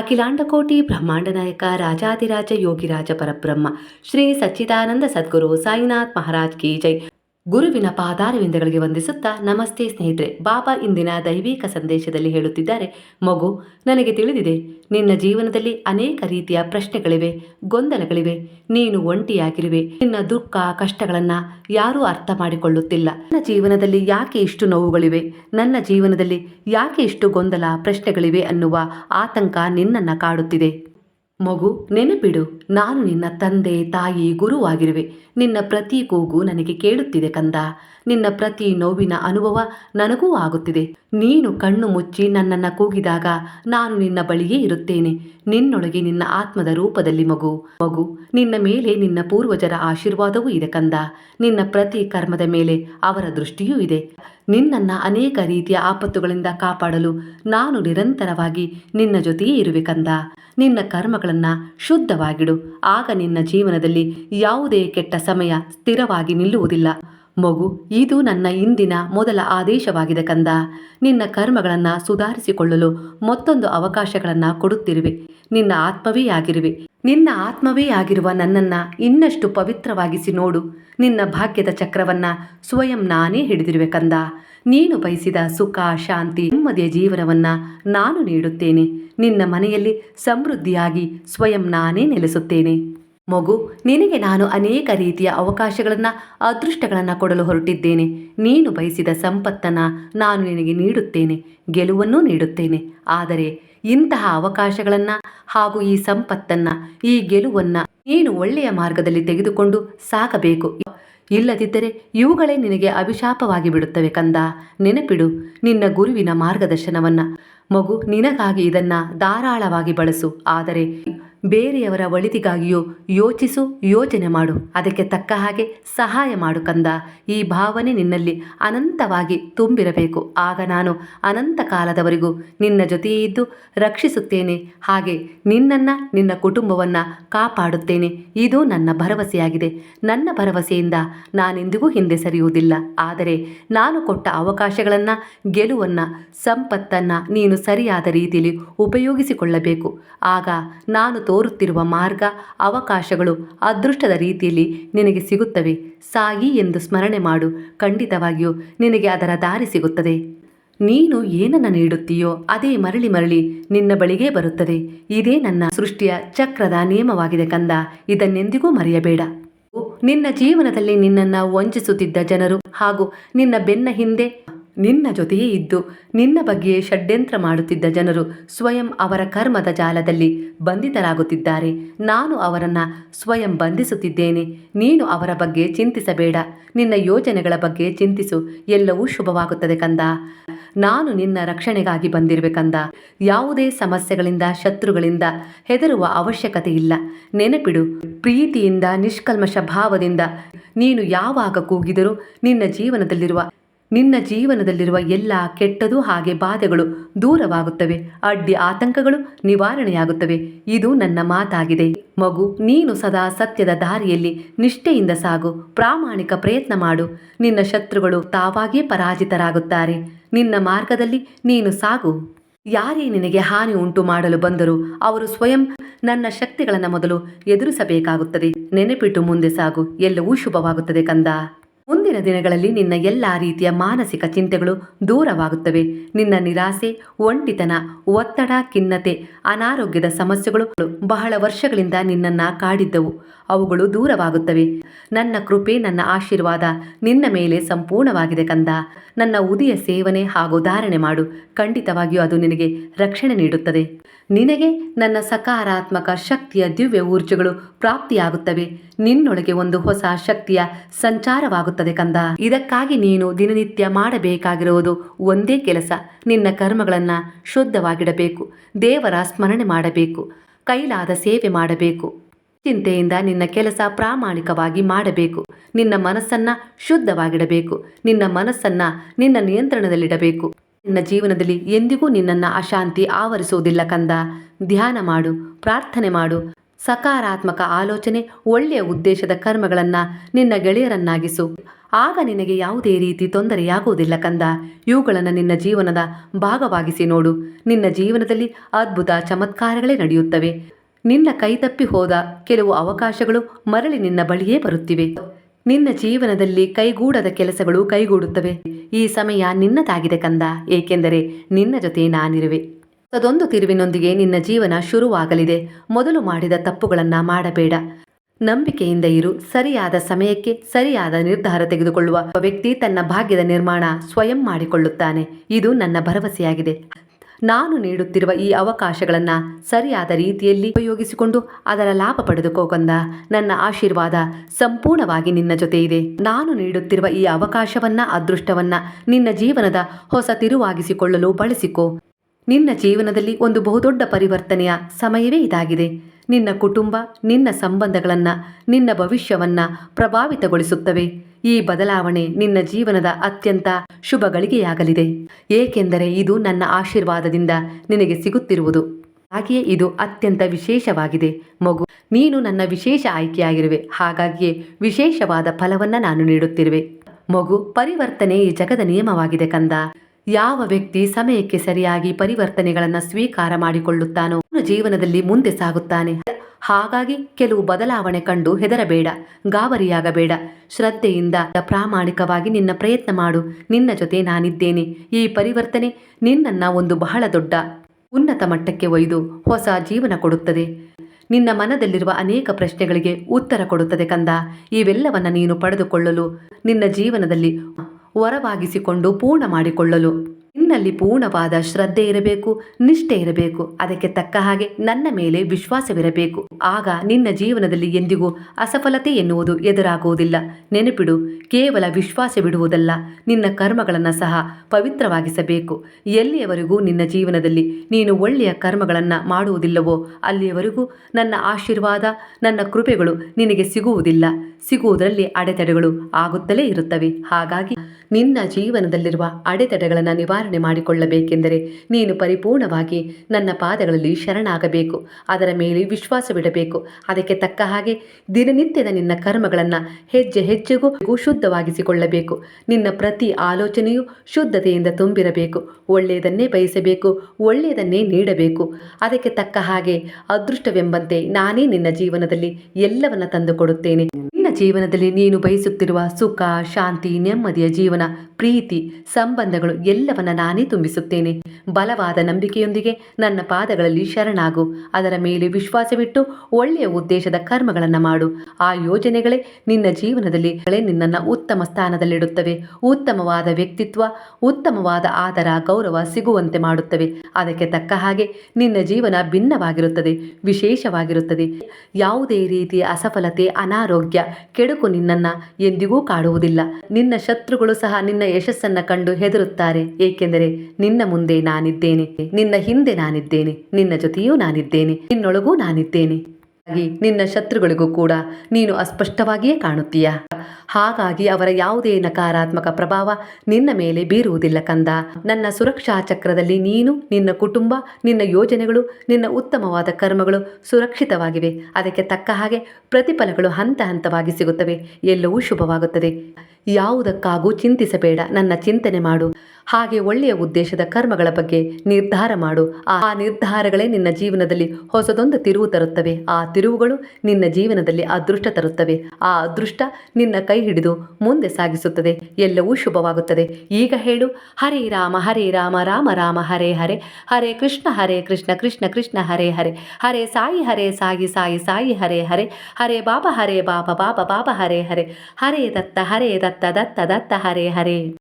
ಅಖಿಲಾಂಡಕೋಟಿ ಬ್ರಹ್ಮಾಂಡ ನಾಯಕ ರಾಜಾದಿರಾಜ ಯೋಗಿರಾಜ ಪರಬ್ರಹ್ಮ ಶ್ರೀ ಸಚ್ಚಿದಾನಂದ ಸದ್ಗುರು ಸಾಯಿನಾಥ್ ಮಹಾರಾಜ್ ಕಿ ಜೈ. ಗುರುವಿನ ಪಾದಾರವಿಂದಗಳಿಗೆ ವಂದಿಸುತ್ತಾ, ನಮಸ್ತೆ ಸ್ನೇಹಿತರೆ, ಬಾಬಾ ಇಂದಿನ ದೈವಿಕ ಸಂದೇಶದಲ್ಲಿ ಹೇಳುತ್ತಿದ್ದಾರೆ, ಮಗು, ನನಗೆ ತಿಳಿದಿದೆ, ನಿನ್ನ ಜೀವನದಲ್ಲಿ ಅನೇಕ ರೀತಿಯ ಪ್ರಶ್ನೆಗಳಿವೆ, ಗೊಂದಲಗಳಿವೆ, ನೀನು ಒಂಟಿಯಾಗಿರುವೆ, ನಿನ್ನ ದುಃಖ, ಕಷ್ಟಗಳನ್ನು ಯಾರೂ ಅರ್ಥ ಮಾಡಿಕೊಳ್ಳುತ್ತಿಲ್ಲ. ನನ್ನ ಜೀವನದಲ್ಲಿ ಯಾಕೆ ಇಷ್ಟು ನೋವುಗಳಿವೆ, ನನ್ನ ಜೀವನದಲ್ಲಿ ಯಾಕೆ ಇಷ್ಟು ಗೊಂದಲ, ಪ್ರಶ್ನೆಗಳಿವೆ ಅನ್ನುವ ಆತಂಕ ನಿನ್ನನ್ನು ಕಾಡುತ್ತಿದೆ. ಮಗು, ನೆನಪಿಡು, ನಾನು ನಿನ್ನ ತಂದೆ, ತಾಯಿ ಗುರುವಾಗಿರುವೆ ನಿನ್ನ ಪ್ರತಿ ಕೂಗು ನನಗೆ ಕೇಳುತ್ತಿದೆ ಕಂದ. ನಿನ್ನ ಪ್ರತಿ ನೋವಿನ ಅನುಭವ ನನಗೂ ಆಗುತ್ತಿದೆ. ನೀನು ಕಣ್ಣು ಮುಚ್ಚಿ ನನ್ನನ್ನು ಕೂಗಿದಾಗ ನಾನು ನಿನ್ನ ಬಳಿಯೇ ಇರುತ್ತೇನೆ. ನಿನ್ನೊಳಗೆ ನಿನ್ನ ಆತ್ಮದ ರೂಪದಲ್ಲಿ ಮಗು. ಮಗು, ನಿನ್ನ ಮೇಲೆ ನಿನ್ನ ಪೂರ್ವಜರ ಆಶೀರ್ವಾದವೂ ಇದೆ ಕಂದ. ನಿನ್ನ ಪ್ರತಿ ಕರ್ಮದ ಮೇಲೆ ಅವರ ದೃಷ್ಟಿಯೂ ಇದೆ. ನಿನ್ನನ್ನು ಅನೇಕ ರೀತಿಯ ಆಪತ್ತುಗಳಿಂದ ಕಾಪಾಡಲು ನಾನು ನಿರಂತರವಾಗಿ ನಿನ್ನ ಜೊತೆಯೇ ಇರುವೆ ಕಂದ. ನಿನ್ನ ಕರ್ಮಗಳನ್ನು ಶುದ್ಧವಾಗಿಡು. ಆಗ ನಿನ್ನ ಜೀವನದಲ್ಲಿ ಯಾವುದೇ ಕೆಟ್ಟ ಸಮಯ ಸ್ಥಿರವಾಗಿ ನಿಲ್ಲುವುದಿಲ್ಲ. ಮಗು, ಇದು ನನ್ನ ಇಂದಿನ ಮೊದಲ ಆದೇಶವಾಗಿದೆ ಕಂದ. ನಿನ್ನ ಕರ್ಮಗಳನ್ನು ಸುಧಾರಿಸಿಕೊಳ್ಳಲು ಮತ್ತೊಂದು ಅವಕಾಶಗಳನ್ನು ಕೊಡುತ್ತಿರುವೆ. ನಿನ್ನ ಆತ್ಮವೇ ಆಗಿರುವೆ. ನಿನ್ನ ಆತ್ಮವೇ ಆಗಿರುವ ನನ್ನನ್ನು ಇನ್ನಷ್ಟು ಪವಿತ್ರವಾಗಿಸಿ ನೋಡು. ನಿನ್ನ ಭಾಗ್ಯದ ಚಕ್ರವನ್ನು ಸ್ವಯಂ ನಾನೇ ಹಿಡಿದಿರುವೆ ಕಂದ. ನೀನು ಬಯಸಿದ ಸುಖ, ಶಾಂತಿ, ನೆಮ್ಮದಿಯ ಜೀವನವನ್ನು ನಾನು ನೀಡುತ್ತೇನೆ. ನಿನ್ನ ಮನೆಯಲ್ಲಿ ಸಮೃದ್ಧಿಯಾಗಿ ಸ್ವಯಂ ನಾನೇ ನೆಲೆಸುತ್ತೇನೆ. ಮಗು, ನಿನಗೆ ನಾನು ಅನೇಕ ರೀತಿಯ ಅವಕಾಶಗಳನ್ನು, ಅದೃಷ್ಟಗಳನ್ನು ಕೊಡಲು ಹೊರಟಿದ್ದೇನೆ. ನೀನು ಬಯಸಿದ ಸಂಪತ್ತನ್ನು ನಾನು ನಿನಗೆ ನೀಡುತ್ತೇನೆ, ಗೆಲುವನ್ನೂ ನೀಡುತ್ತೇನೆ. ಆದರೆ ಇಂತಹ ಅವಕಾಶಗಳನ್ನು ಹಾಗೂ ಈ ಸಂಪತ್ತನ್ನು, ಈ ಗೆಲುವನ್ನು ನೀನು ಒಳ್ಳೆಯ ಮಾರ್ಗದಲ್ಲಿ ತೆಗೆದುಕೊಂಡು ಸಾಗಬೇಕು. ಇಲ್ಲದಿದ್ದರೆ ಇವುಗಳೇ ನಿನಗೆ ಅಭಿಶಾಪವಾಗಿ ಬಿಡುತ್ತವೆ ಕಂದ. ನೆನಪಿಡು, ನಿನ್ನ ಗುರುವಿನ ಮಾರ್ಗದರ್ಶನವನ್ನ. ಮಗು, ನಿನಗಾಗಿ ಇದನ್ನ ಧಾರಾಳವಾಗಿ ಬಳಸು. ಆದರೆ ಬೇರೆಯವರ ಒಳಿತಿಗಾಗಿಯೂ ಯೋಚಿಸು, ಯೋಚನೆ ಮಾಡು. ಅದಕ್ಕೆ ತಕ್ಕ ಹಾಗೆ ಸಹಾಯ ಮಾಡು ಕಂದ. ಈ ಭಾವನೆ ನಿನ್ನಲ್ಲಿ ಅನಂತವಾಗಿ ತುಂಬಿರಬೇಕು. ಆಗ ನಾನು ಅನಂತ ಕಾಲದವರೆಗೂ ನಿನ್ನ ಜೊತೆಯೇ ಇದ್ದು ರಕ್ಷಿಸುತ್ತೇನೆ. ಹಾಗೆ ನಿನ್ನನ್ನು, ನಿನ್ನ ಕುಟುಂಬವನ್ನು ಕಾಪಾಡುತ್ತೇನೆ. ಇದು ನನ್ನ ಭರವಸೆಯಾಗಿದೆ. ನನ್ನ ಭರವಸೆಯಿಂದ ನಾನೆಂದಿಗೂ ಹಿಂದೆ ಸರಿಯುವುದಿಲ್ಲ. ಆದರೆ ನಾನು ಕೊಟ್ಟ ಅವಕಾಶಗಳನ್ನು, ಗೆಲುವನ್ನು, ಸಂಪತ್ತನ್ನು ನೀನು ಸರಿಯಾದ ರೀತಿಯಲ್ಲಿ ಉಪಯೋಗಿಸಿಕೊಳ್ಳಬೇಕು. ಆಗ ನಾನು ತೋರುತ್ತಿರುವ ಮಾರ್ಗ, ಅವಕಾಶಗಳು ಅದೃಷ್ಟದ ರೀತಿಯಲ್ಲಿ ನಿನಗೆ ಸಿಗುತ್ತವೆ. ಸಾಗಿ ಎಂದು ಸ್ಮರಣೆ ಮಾಡು. ಖಂಡಿತವಾಗಿಯೂ ನಿನಗೆ ಅದರ ದಾರಿ ಸಿಗುತ್ತದೆ. ನೀನು ಏನನ್ನ ನೀಡುತ್ತೀಯೋ ಅದೇ ಮರಳಿ ಮರಳಿ ನಿನ್ನ ಬಳಿಗೇ ಬರುತ್ತದೆ. ಇದೇ ನನ್ನ ಸೃಷ್ಟಿಯ ಚಕ್ರದ ನಿಯಮವಾಗಿದೆ ಕಂದ. ಇದನ್ನೆಂದಿಗೂ ಮರೆಯಬೇಡ. ನಿನ್ನ ಜೀವನದಲ್ಲಿ ನಿನ್ನನ್ನು ವಂಚಿಸುತ್ತಿದ್ದ ಜನರು ಹಾಗೂ ನಿನ್ನ ಬೆನ್ನ ಹಿಂದೆ ನಿನ್ನ ಜೊತೆಯೇ ಇದ್ದು ನಿನ್ನ ಬಗ್ಗೆಯೇ ಷಡ್ಯಂತ್ರ ಮಾಡುತ್ತಿದ್ದ ಜನರು ಸ್ವಯಂ ಅವರ ಕರ್ಮದ ಜಾಲದಲ್ಲಿ ಬಂಧಿತರಾಗುತ್ತಿದ್ದಾರೆ. ನಾನು ಅವರನ್ನು ಸ್ವಯಂ ಬಂಧಿಸುತ್ತಿದ್ದೇನೆ. ನೀನು ಅವರ ಬಗ್ಗೆ ಚಿಂತಿಸಬೇಡ. ನಿನ್ನ ಯೋಜನೆಗಳ ಬಗ್ಗೆ ಚಿಂತಿಸು. ಎಲ್ಲವೂ ಶುಭವಾಗುತ್ತದೆ ಕಂದ. ನಾನು ನಿನ್ನ ರಕ್ಷಣೆಗಾಗಿ ಬಂದಿರುವೆ ಕಂದ. ಯಾವುದೇ ಸಮಸ್ಯೆಗಳಿಂದ, ಶತ್ರುಗಳಿಂದ ಹೆದರುವ ಅವಶ್ಯಕತೆ ಇಲ್ಲ. ನೆನಪಿಡು, ಪ್ರೀತಿಯಿಂದ ನಿಷ್ಕಲ್ಮಶ ಭಾವದಿಂದ ನೀನು ಯಾವಾಗ ಕೂಗಿದರೂ ನಿನ್ನ ಜೀವನದಲ್ಲಿರುವ ನಿನ್ನ ಜೀವನದಲ್ಲಿರುವ ಎಲ್ಲ ಕೆಟ್ಟದು ಹಾಗೆ ಬಾಧೆಗಳು ದೂರವಾಗುತ್ತವೆ. ಅಡ್ಡಿ ಆತಂಕಗಳು ನಿವಾರಣೆಯಾಗುತ್ತವೆ. ಇದು ನನ್ನ ಮಾತಾಗಿದೆ. ಮಗು, ನೀನು ಸದಾ ಸತ್ಯದ ದಾರಿಯಲ್ಲಿ ನಿಷ್ಠೆಯಿಂದ ಸಾಗು. ಪ್ರಾಮಾಣಿಕ ಪ್ರಯತ್ನ ಮಾಡು. ನಿನ್ನ ಶತ್ರುಗಳು ತಾವಾಗಿಯೇ ಪರಾಜಿತರಾಗುತ್ತಾರೆ. ನಿನ್ನ ಮಾರ್ಗದಲ್ಲಿ ನೀನು ಸಾಗು. ಯಾರೇ ನಿನಗೆ ಹಾನಿ ಉಂಟು ಮಾಡಲು ಬಂದರೂ ಅವರು ಸ್ವಯಂ ನನ್ನ ಶಕ್ತಿಗಳನ್ನು ಮೊದಲು ಎದುರಿಸಬೇಕಾಗುತ್ತದೆ. ನೆನಪಿಟ್ಟು ಮುಂದೆ ಸಾಗು. ಎಲ್ಲವೂ ಶುಭವಾಗುತ್ತದೆ ಕಂದ. ಮುಂದಿನ ದಿನಗಳಲ್ಲಿ ನಿನ್ನ ಎಲ್ಲ ರೀತಿಯ ಮಾನಸಿಕ ಚಿಂತೆಗಳು ದೂರವಾಗುತ್ತವೆ. ನಿನ್ನ ನಿರಾಸೆ ಒಂಟಿತನ ಒತ್ತಡ ಖಿನ್ನತೆ ಅನಾರೋಗ್ಯದ ಸಮಸ್ಯೆಗಳು ಬಹಳ ವರ್ಷಗಳಿಂದ ನಿನ್ನನ್ನ ಕಾಡಿದ್ದವು. ಅವುಗಳು ದೂರವಾಗುತ್ತವೆ. ನನ್ನ ಕೃಪೆ, ನನ್ನ ಆಶೀರ್ವಾದ ನಿನ್ನ ಮೇಲೆ ಸಂಪೂರ್ಣವಾಗಿದೆ ಕಂದ. ನನ್ನ ಉದಿಯ ಸೇವನೆ ಹಾಗೂ ಧಾರಣೆ ಮಾಡು. ಖಂಡಿತವಾಗಿಯೂ ಅದು ನಿನಗೆ ರಕ್ಷಣೆ ನೀಡುತ್ತದೆ. ನಿನಗೆ ನನ್ನ ಸಕಾರಾತ್ಮಕ ಶಕ್ತಿಯ ದಿವ್ಯ ಊರ್ಜೆಗಳು ಪ್ರಾಪ್ತಿಯಾಗುತ್ತವೆ. ನಿನ್ನೊಳಗೆ ಒಂದು ಹೊಸ ಶಕ್ತಿಯ ಸಂಚಾರವಾಗುತ್ತದೆ ಕಂದ. ಇದಕ್ಕಾಗಿ ನೀನು ದಿನನಿತ್ಯ ಮಾಡಬೇಕಾಗಿರುವುದು ಒಂದೇ ಕೆಲಸ. ನಿನ್ನ ಕರ್ಮಗಳನ್ನು ಶುದ್ಧವಾಗಿಡಬೇಕು. ದೇವರ ಸ್ಮರಣೆ ಮಾಡಬೇಕು, ಕೈಲಾದ ಸೇವೆ ಮಾಡಬೇಕು. ಚಿಂತೆಯಿಂದ ನಿನ್ನ ಕೆಲಸ ಪ್ರಾಮಾಣಿಕವಾಗಿ ಮಾಡಬೇಕು. ನಿನ್ನ ಮನಸ್ಸನ್ನ ಶುದ್ಧವಾಗಿಡಬೇಕು. ನಿನ್ನ ಮನಸ್ಸನ್ನ ನಿನ್ನ ನಿಯಂತ್ರಣದಲ್ಲಿಡಬೇಕು. ನಿನ್ನ ಜೀವನದಲ್ಲಿ ಎಂದಿಗೂ ನಿನ್ನನ್ನು ಅಶಾಂತಿ ಆವರಿಸುವುದಿಲ್ಲ ಕಂದ. ಧ್ಯಾನ ಮಾಡು, ಪ್ರಾರ್ಥನೆ ಮಾಡು. ಸಕಾರಾತ್ಮಕ ಆಲೋಚನೆ ಒಳ್ಳೆಯ ಉದ್ದೇಶದ ಕರ್ಮಗಳನ್ನು ನಿನ್ನ ಗೆಳೆಯರನ್ನಾಗಿಸು. ಆಗ ನಿನಗೆ ಯಾವುದೇ ರೀತಿ ತೊಂದರೆಯಾಗುವುದಿಲ್ಲ ಕಂದ. ಇವುಗಳನ್ನು ನಿನ್ನ ಜೀವನದ ಭಾಗವಾಗಿಸಿ ನೋಡು. ನಿನ್ನ ಜೀವನದಲ್ಲಿ ಅದ್ಭುತ ಚಮತ್ಕಾರಗಳೇ ನಡೆಯುತ್ತವೆ. ನಿನ್ನ ಕೈತಪ್ಪಿ ಹೋದ ಕೆಲವು ಅವಕಾಶಗಳು ಮರಳಿ ನಿನ್ನ ಬಳಿಯೇ ಬರುತ್ತಿವೆ. ನಿನ್ನ ಜೀವನದಲ್ಲಿ ಕೈಗೂಡದ ಕೆಲಸಗಳು ಕೈಗೂಡುತ್ತವೆ. ಈ ಸಮಯ ನಿನ್ನದಾಗಿದೆ ಕಂದ. ಏಕೆಂದರೆ ನಿನ್ನ ಜೊತೆ ನಾನಿರುವೆ. ಅದೊಂದು ತಿರುವಿನೊಂದಿಗೆ ನಿನ್ನ ಜೀವನ ಶುರುವಾಗಲಿದೆ. ಮೊದಲು ಮಾಡಿದ ತಪ್ಪುಗಳನ್ನು ಮಾಡಬೇಡ. ನಂಬಿಕೆಯಿಂದ ಇರು, ಸರಿಯಾದ ಸಮಯಕ್ಕೆ ಸರಿಯಾದ ನಿರ್ಧಾರ ತೆಗೆದುಕೊಳ್ಳುವ ವ್ಯಕ್ತಿ ತನ್ನ ಭಾಗ್ಯದ ನಿರ್ಮಾಣ ಸ್ವಯಂ ಮಾಡಿಕೊಳ್ಳುತ್ತಾನೆ. ಇದು ನನ್ನ ಭರವಸೆಯಾಗಿದೆ. ನಾನು ನೀಡುತ್ತಿರುವ ಈ ಅವಕಾಶಗಳನ್ನು ಸರಿಯಾದ ರೀತಿಯಲ್ಲಿ ಉಪಯೋಗಿಸಿಕೊಂಡು ಅದರ ಲಾಭ ಪಡೆದುಕೋಗಂದ ನನ್ನ ಆಶೀರ್ವಾದ ಸಂಪೂರ್ಣವಾಗಿ ನಿನ್ನ ಜೊತೆ ಇದೆ ನಾನು ನೀಡುತ್ತಿರುವ ಈ ಅವಕಾಶವನ್ನ, ಅದೃಷ್ಟವನ್ನ ನಿನ್ನ ಜೀವನದ ಹೊಸ ತಿರುವಾಗಿಸಿಕೊಳ್ಳಲು ಬಳಸಿಕೊ. ನಿನ್ನ ಜೀವನದಲ್ಲಿ ಒಂದು ಬಹುದೊಡ್ಡ ಪರಿವರ್ತನೆಯ ಸಮಯವೇ ಇದಾಗಿದೆ. ನಿನ್ನ ಕುಟುಂಬ, ನಿನ್ನ ಸಂಬಂಧಗಳನ್ನು, ನಿನ್ನ ಭವಿಷ್ಯವನ್ನ ಪ್ರಭಾವಿತಗೊಳಿಸುತ್ತವೆ. ಈ ಬದಲಾವಣೆ ನಿನ್ನ ಜೀವನದ ಅತ್ಯಂತ ಶುಭ ಗಳಿಗೆಯಾಗಲಿದೆ. ಏಕೆಂದರೆ ಇದು ನನ್ನ ಆಶೀರ್ವಾದದಿಂದ ನಿನಗೆ ಸಿಗುತ್ತಿರುವುದು. ಹಾಗೆಯೇ ಇದು ಅತ್ಯಂತ ವಿಶೇಷವಾಗಿದೆ. ಮಗು, ನೀನು ನನ್ನ ವಿಶೇಷ ಆಯ್ಕೆಯಾಗಿರುವೆ. ಹಾಗಾಗಿಯೇ ವಿಶೇಷವಾದ ಫಲವನ್ನು ನಾನು ನೀಡುತ್ತಿರುವೆ. ಮಗು, ಪರಿವರ್ತನೆ ಈ ಜಗದ ನಿಯಮವಾಗಿದೆ ಕಂದ. ಯಾವ ವ್ಯಕ್ತಿ ಸಮಯಕ್ಕೆ ಸರಿಯಾಗಿ ಪರಿವರ್ತನೆಗಳನ್ನು ಸ್ವೀಕಾರ ಮಾಡಿಕೊಳ್ಳುತ್ತಾನೋ ಜೀವನದಲ್ಲಿ ಮುಂದೆ ಸಾಗುತ್ತಾನೆ. ಹಾಗಾಗಿ ಕೆಲವು ಬದಲಾವಣೆ ಕಂಡು ಹೆದರಬೇಡ, ಗಾಬರಿಯಾಗಬೇಡ. ಶ್ರದ್ಧೆಯಿಂದ ಪ್ರಾಮಾಣಿಕವಾಗಿ ನಿನ್ನ ಪ್ರಯತ್ನ ಮಾಡು. ನಿನ್ನ ಜೊತೆ ನಾನಿದ್ದೇನೆ. ಈ ಪರಿವರ್ತನೆ ನಿನ್ನನ್ನ ಒಂದು ಬಹಳ ದೊಡ್ಡ, ಉನ್ನತ ಮಟ್ಟಕ್ಕೆ ಒಯ್ದು ಹೊಸ ಜೀವನ ಕೊಡುತ್ತದೆ. ನಿನ್ನ ಮನದಲ್ಲಿರುವ ಅನೇಕ ಪ್ರಶ್ನೆಗಳಿಗೆ ಉತ್ತರ ಕೊಡುತ್ತದೆ ಕಂದ. ಇವೆಲ್ಲವನ್ನ ನೀನು ಪಡೆದುಕೊಳ್ಳಲು, ನಿನ್ನ ಜೀವನದಲ್ಲಿ ವರವಾಗಿಸಿಕೊಂಡು ಪೂರ್ಣ ಮಾಡಿಕೊಳ್ಳಲು. ನಿನ್ನಲ್ಲಿ ಪೂರ್ಣವಾದ ಶ್ರದ್ಧೆ ಇರಬೇಕು, ನಿಷ್ಠೆ ಇರಬೇಕು. ಅದಕ್ಕೆ ತಕ್ಕ ಹಾಗೆ ನನ್ನ ಮೇಲೆ ವಿಶ್ವಾಸವಿರಬೇಕು. ಆಗ ನಿನ್ನ ಜೀವನದಲ್ಲಿ ಎಂದಿಗೂ ಅಸಫಲತೆ ಎನ್ನುವುದು ಎದುರಾಗುವುದಿಲ್ಲ. ನೆನಪಿಡು, ಕೇವಲ ವಿಶ್ವಾಸ ಬಿಡುವುದಲ್ಲ, ನಿನ್ನ ಕರ್ಮಗಳನ್ನು ಸಹ ಪವಿತ್ರವಾಗಿಸಬೇಕು. ಎಲ್ಲಿಯವರೆಗೂ ನಿನ್ನ ಜೀವನದಲ್ಲಿ ನೀನು ಒಳ್ಳೆಯ ಕರ್ಮಗಳನ್ನು ಮಾಡುವುದಿಲ್ಲವೋ, ಅಲ್ಲಿಯವರೆಗೂ ನನ್ನ ಆಶೀರ್ವಾದ, ನನ್ನ ಕೃಪೆಗಳು ನಿನಗೆ ಸಿಗುವುದಿಲ್ಲ. ಸಿಗುವುದರಲ್ಲಿ ಅಡೆತಡೆಗಳು ಆಗುತ್ತಲೇ ಇರುತ್ತವೆ. ಹಾಗಾಗಿ ನಿನ್ನ ಜೀವನದಲ್ಲಿರುವ ಅಡೆತಡೆಗಳನ್ನು ನಿವಾರಣೆ ಮಾಡಿಕೊಳ್ಳಬೇಕೆಂದರೆ ನೀನು ಪರಿಪೂರ್ಣವಾಗಿ ನನ್ನ ಪಾದಗಳಲ್ಲಿ ಶರಣಾಗಬೇಕು. ಅದರ ಮೇಲೆ ವಿಶ್ವಾಸವಿಡಬೇಕು. ಅದಕ್ಕೆ ತಕ್ಕ ಹಾಗೆ ದಿನನಿತ್ಯದ ನಿನ್ನ ಕರ್ಮಗಳನ್ನು ಹೆಜ್ಜೆ ಹೆಜ್ಜೆಗೂ ಶುದ್ಧವಾಗಿಸಿಕೊಳ್ಳಬೇಕು. ನಿನ್ನ ಪ್ರತಿ ಆಲೋಚನೆಯು ಶುದ್ಧತೆಯಿಂದ ತುಂಬಿರಬೇಕು. ಒಳ್ಳೆಯದನ್ನೇ ಬಯಸಬೇಕು. ಒಳ್ಳೆಯದನ್ನೇ ನೀಡಬೇಕು. ಅದಕ್ಕೆ ತಕ್ಕ ಹಾಗೆ ಅದೃಷ್ಟವೆಂಬಂತೆ ನಾನೇ ನಿನ್ನ ಜೀವನದಲ್ಲಿ ಎಲ್ಲವನ್ನ ತಂದುಕೊಡುತ್ತೇನೆ. ನಿನ್ನ ಜೀವನದಲ್ಲಿ ನೀನು ಬಯಸುತ್ತಿರುವ ಸುಖ, ಶಾಂತಿ, ನೆಮ್ಮದಿಯ ಜೀವನ ಪ್ರೀತಿ, ಸಂಬಂಧಗಳು ಎಲ್ಲವನ್ನ ನಾನೇ ತುಂಬಿಸುತ್ತೇನೆ. ಬಲವಾದ ನಂಬಿಕೆಯೊಂದಿಗೆ ನನ್ನ ಪಾದಗಳಲ್ಲಿ ಶರಣಾಗು. ಅದರ ಮೇಲೆ ವಿಶ್ವಾಸವಿಟ್ಟು ಒಳ್ಳೆಯ ಉದ್ದೇಶದ ಕರ್ಮಗಳನ್ನು ಮಾಡು. ಆ ಯೋಜನೆಗಳೇ ನಿನ್ನ ಜೀವನದಲ್ಲಿ ನಿನ್ನನ್ನು ಉತ್ತಮ ಸ್ಥಾನದಲ್ಲಿಡುತ್ತವೆ. ಉತ್ತಮವಾದ ವ್ಯಕ್ತಿತ್ವ, ಉತ್ತಮವಾದ ಆದರ, ಗೌರವ ಸಿಗುವಂತೆ ಮಾಡುತ್ತವೆ. ಅದಕ್ಕೆ ತಕ್ಕ ಹಾಗೆ ನಿನ್ನ ಜೀವನ ಭಿನ್ನವಾಗಿರುತ್ತದೆ, ವಿಶೇಷವಾಗಿರುತ್ತದೆ. ಯಾವುದೇ ರೀತಿಯ ಅಸಫಲತೆ, ಅನಾರೋಗ್ಯ, ಕೆಡುಕು ನಿನ್ನನ್ನ ಎಂದಿಗೂ ಕಾಡುವುದಿಲ್ಲ. ನಿನ್ನ ಶತ್ರುಗಳು ಸಹ ನಿನ್ನ ಯಶಸ್ಸನ್ನ ಕಂಡು ಹೆದರುತ್ತಾರೆ. ಏಕೆಂದರೆ ನಿನ್ನ ಮುಂದೆ ನಾನಿದ್ದೇನೆ. ನಿನ್ನ ಹಿಂದೆ ನಾನಿದ್ದೇನೆ. ನಿನ್ನ ಜೊತೆಯೂ ನಾನಿದ್ದೇನೆ. ನಿನ್ನೊಳಗೂ ನಾನಿದ್ದೇನೆ. ನಿನ್ನ ಶತ್ರುಗಳಿಗೂ ಕೂಡ ನೀನು ಅಸ್ಪಷ್ಟವಾಗಿಯೇ ಕಾಣುತ್ತೀಯ? ಹಾಗಾಗಿ ಅವರ ಯಾವುದೇ ನಕಾರಾತ್ಮಕ ಪ್ರಭಾವ ನಿನ್ನ ಮೇಲೆ ಬೀರುವುದಿಲ್ಲ ಕಂದ. ನನ್ನ ಸುರಕ್ಷಾ ಚಕ್ರದಲ್ಲಿ ನೀನು, ನಿನ್ನ ಕುಟುಂಬ, ನಿನ್ನ ಯೋಜನೆಗಳು, ನಿನ್ನ ಉತ್ತಮವಾದ ಕರ್ಮಗಳು ಸುರಕ್ಷಿತವಾಗಿವೆ. ಅದಕ್ಕೆ ತಕ್ಕ ಹಾಗೆ ಪ್ರತಿಫಲಗಳು ಹಂತ ಹಂತವಾಗಿ ಸಿಗುತ್ತವೆ. ಎಲ್ಲವೂ ಶುಭವಾಗುತ್ತದೆ. ಯಾವುದಕ್ಕಾಗೂ ಚಿಂತಿಸಬೇಡ. ನನ್ನ ಚಿಂತನೆ ಮಾಡು. ಹಾಗೆ ಒಳ್ಳೆಯ ಉದ್ದೇಶದ ಕರ್ಮಗಳ ಬಗ್ಗೆ ನಿರ್ಧಾರ ಮಾಡು. ಆ ನಿರ್ಧಾರಗಳೇ ನಿನ್ನ ಜೀವನದಲ್ಲಿ ಹೊಸದೊಂದು ತಿರುವು ತರುತ್ತವೆ. ಆ ತಿರುವುಗಳು ನಿನ್ನ ಜೀವನದಲ್ಲಿ ಅದೃಷ್ಟ ತರುತ್ತವೆ. ಆ ಅದೃಷ್ಟ ನಿನ್ನ ಕೈ ಹಿಡಿದು ಮುಂದೆ ಸಾಗಿಸುತ್ತದೆ. ಎಲ್ಲವೂ ಶುಭವಾಗುತ್ತದೆ. ಈಗ ಹೇಳು. ಹರೇ ರಾಮ ಹರೇ ರಾಮ ರಾಮ ರಾಮ, ಹರೇ ಹರೇ. ಹರೇ ಕೃಷ್ಣ ಹರೇ ಕೃಷ್ಣ ಕೃಷ್ಣ ಕೃಷ್ಣ, ಹರೇ ಹರೇ. ಹರೇ ಸಾಯಿ ಹರೇ ಸಾಯಿ ಸಾಯಿ ಸಾಯಿ, ಹರೇ ಹರೇ. ಹರೇ ಬಾಬಾ ಹರೇ ಬಾಬಾ ಬಾಬಾ ಬಾಬಾ, ಹರೇ ಹರೇ. ಹರೇ ದತ್ತ ಹರೇ ದತ್ತ ದತ್ತ ದತ್ತ, ಹರೇ ಹರೇ.